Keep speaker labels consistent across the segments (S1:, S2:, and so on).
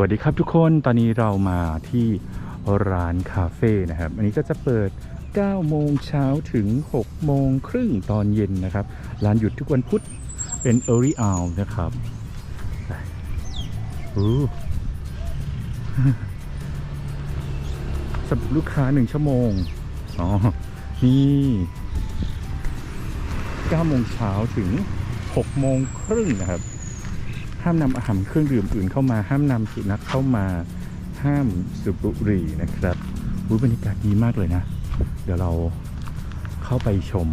S1: วัสดีครับทุกคนตอนนี้เรามาที่ร้านคาเฟ่นะครับ อันนี้ก็จะเปิด 9 โมงเช้าถึง 6 โมงครึ่งตอนเย็นนะครับ ร้านหยุดทุกวันพุธเป็น Early Hour นะครับอู้สำหรับลูกค้า 1 ชั่วโมง อ๋อ นี่ 9 โมงเช้าถึง 6 โมงครึ่งนะครับ ห้ามนำอาหารเครื่องดื่มอื่นเข้ามา ห้ามนำสุนัขเข้ามา ห้ามสูบบุหรี่นะครับอุ๊ยบรรยากาศดีมากเลยนะ เดี๋ยวเราเข้าไปชม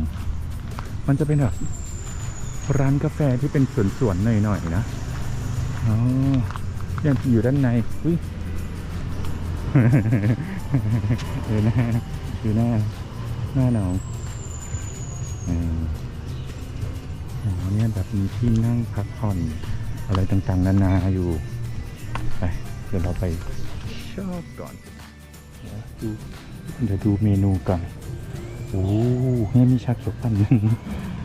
S1: มันจะเป็นแบบร้านกาแฟที่เป็นสวนๆหน่อยๆนะอ๋อยังอยู่ด้านในอุ้ยดูหน้าดูหน้าหน้าหนาวอืมอ๋อเนี่ยแบบมีที่นั่งพักผ่อน อะไรต่างๆ นานาอยู่ ไปเดี๋ยวเราไปชอบก่อนเดี๋ยวดูเดี๋ยวดูเมนูก่อนโอ้เนี่ยมีชาเขียวปั่น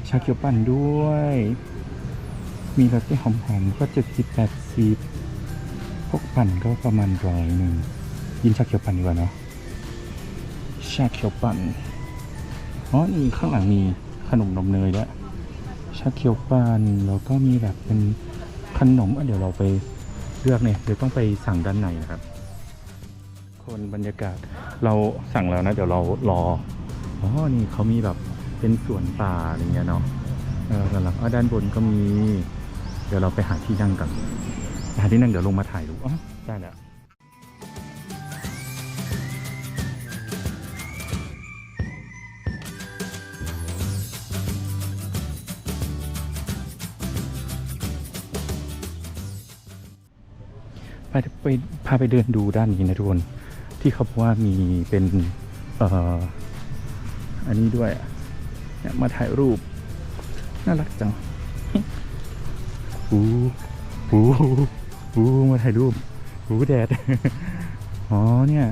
S1: ชาเขียวปั่นด้วย มีลาเต้หอมๆก็เจ็ดสิบแปดสิบพวกปั่นก็ประมาณร้อยหนึ่งยินชาเขียวปั่นดีกว่าเนาะชาเขียวปั่นอ๋อนี่ข้างหลังมีขนมนมเนยด้วยชาเขียวปั่นแล้วก็มีแบบเป็น ขนมเดี๋ยวเราไปเลือกเนี่ยเดี๋ยวต้องไปสั่งด้านในนะครับ คนบรรยากาศเราสั่งแล้วนะ เดี๋ยวเรารออ๋อนี่เขามีแบบเป็นสวนป่าอะไรเงี้ยเนาะเออแล้วก็ด้านบนก็มี เดี๋ยวเราไปหาที่นั่งกันหาที่นั่งเดี๋ยวลงมาถ่ายรูปอ๋อได้แล้ว พาไปพาไปเดินดูด้านนี้นะทุกคนที่เขาบอกว่ามีเป็นเอ่ออันนี้ด้วยอะเนี่ยมาถ่ายรูป น่ารักจังอู้อู้อู้มาถ่ายรูปอู้แดด อ๋อเนี่ย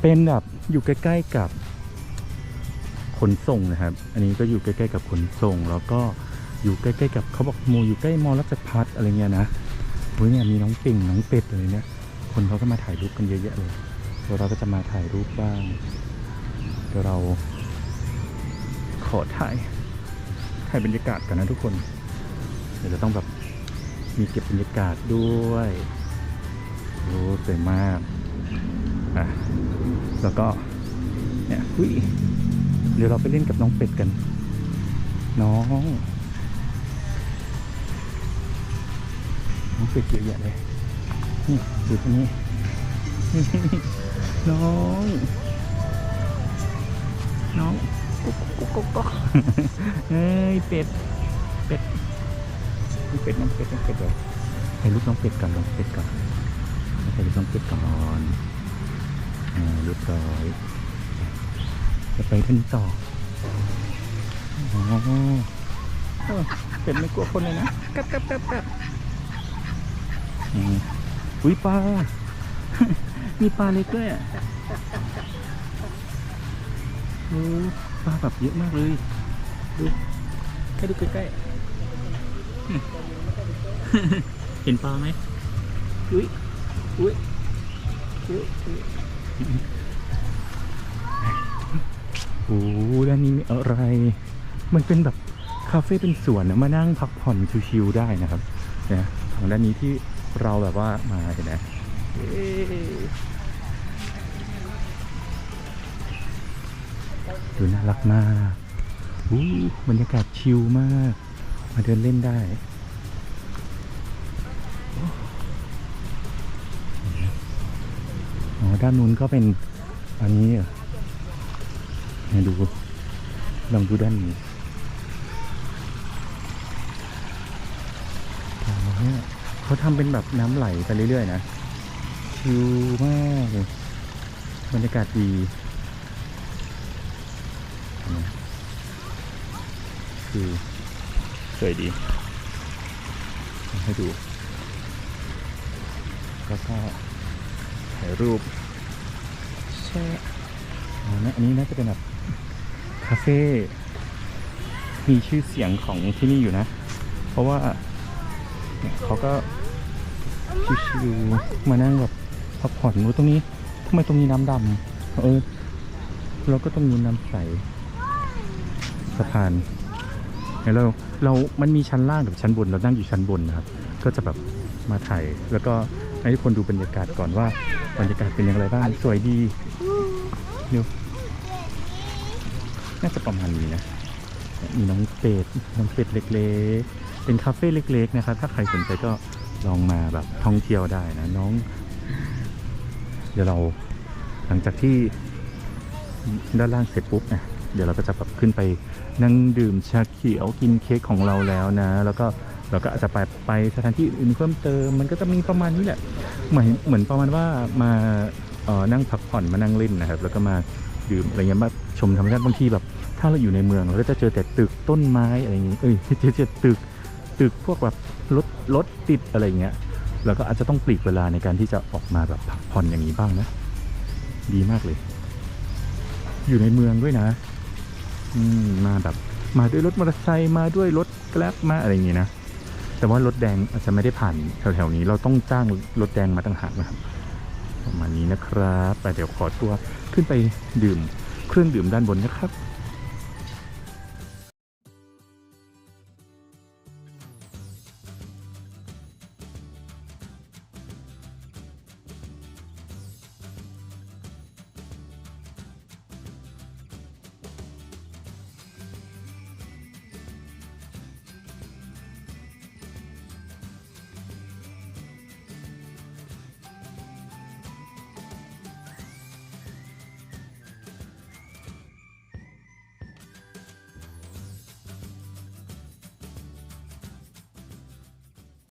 S1: เป็นแบบอยู่ใกล้ๆกับขนส่งนะครับ อันนี้ก็อยู่ใกล้ๆกับขนส่ง แล้วก็อยู่ใกล้ๆกับเขาบอกโมอยู่ใกล้มอรัชพัฒน์อะไรเงี้ยนะ เฮ้ยเนี่ยมีน้องปิ่งน้องเป็ดเลยเนี่ย คนเขาก็มาถ่ายรูปกันเยอะแยะเลยเดี๋ยวเราก็จะมาถ่ายรูปบ้าง เดี๋ยวเรา ขอถ่ายถ่ายบรรยากาศกันนะทุกคน เดี๋ยวจะต้องแบบมีเก็บบรรยากาศด้วยโอ้สวยมากอะแล้วก็เนี่ยอุ้ยเดี๋ยวเราไปเล่นกับน้องเป็ดกัน น้อง น้องเป็ดเยอะแยะเลยนี่ดูตรงนี้น้องน้องกุ๊กกุ๊กกุ๊กกุ๊กเฮ้ยเป็ดเป็ดน้องเป็ดน้องเป็ดน้องเป็ดเลยให้ลูกน้องเป็ดก่อนน้องเป็ดก่อนให้ลูกน้องเป็ดก่อนอ่าเรียบร้อยจะไปขึ้นต่ออ๋อเออเป็ดไม่กลัวคนเลยนะกัดกัดกัดกัด อืมอุ้ยปลา มีปลาเล็กด้วยอะโอ้ปลาแบบเยอะมากเลย ดูให้ดูใกล้ๆ เห็นปลาไหมอุ้ยอุ้ยอุ้ยอุ้ยโอ้ด้านนี้มีอะไร มันเป็นแบบคาเฟ่เป็นสวนนะมานั่งพักผ่อนชิวๆได้นะครับเนี่ยทางด้านนี้ที่ เราแบบว่ามาเห็นไหมดูน่ารักมากอู้บรรยากาศชิลมาก มาเดินเล่นได้ อ๋อ ด้านนู้นก็เป็นอันนี้เหรอดูลองดูด้านนี้อ๋อเนี่ย เขาทำเป็นแบบน้ำไหลไปเรื่อยๆนะ ชิลมากเลยบรรยากาศดีคือสวยดี ให้ดู แล้วก็ถ่ายรูปแช่อ๋อนะอันนี้น่าจะเป็นแบบคาเฟ่มีชื่อเสียงของที่นี่อยู่นะ เพราะว่าเขาก็ ชิวๆมานั่งแบบพักผ่อนรู้ตรงนี้ทำไมตรงนี้น้ำดำเออเราก็ต้องมีน้ำใสสะพานเห็นเราเรา มันมีชั้นล่างกับชั้นบน เรานั่งอยู่ชั้นบนนะครับ ก็จะแบบมาถ่าย แล้วก็ให้ทุกคนดูบรรยากาศก่อนว่าบรรยากาศเป็นอย่างไรบ้าง สวยดีเดี๋ยวน่าจะประมาณนี้นะ มีน้องเป็ด น้องเป็ดเล็กๆ เป็นคาเฟ่เล็ก ๆ นะครับ ถ้าใครสนใจก็ ลองมาแบบท่องเที่ยวได้นะน้อง เดี๋ยวเราหลังจากที่ด้านล่างเสร็จปุ๊บนะเดี๋ยวเราก็จะแบบขึ้นไปนั่งดื่มชาเขียวกินเค้กของเราแล้วนะ แล้วก็เราก็อาจจะไปไปสถานที่อื่นเพิ่มเติม มันก็จะมีประมาณนี้แหละเหมือนเหมือนประมาณว่ามาเออนั่งพักผ่อนมานั่งเล่นนะครับ แล้วก็มาดื่มอะไรเงี้ยมาชมธรรมชาติบางทีแบบ ถ้าเราอยู่ในเมืองเราก็จะเจอแต่ตึกต้นไม้อะไรอย่างงี้เอ้ยเจอเจอตึก ตึกพวกแบบรถรถติดอะไรเงี้ยเราก็อาจจะต้องปลีกเวลาในการที่จะออกมาแบบพักผ่อนอย่างนี้บ้างนะ ดีมากเลย อยู่ในเมืองด้วยนะ อืมมาแบบ มาด้วยรถมอเตอร์ไซค์มาด้วยรถแกร็บมาอะไรอย่างงี้นะแต่ว่ารถแดงอาจจะไม่ได้ผ่านแถวๆนี้เราต้องจ้างรถแดงมาต่างหากนะครับประมาณนี้นะครับแต่เดี๋ยวขอตัวขึ้นไปดื่มเครื่องดื่มด้านบนนะครับ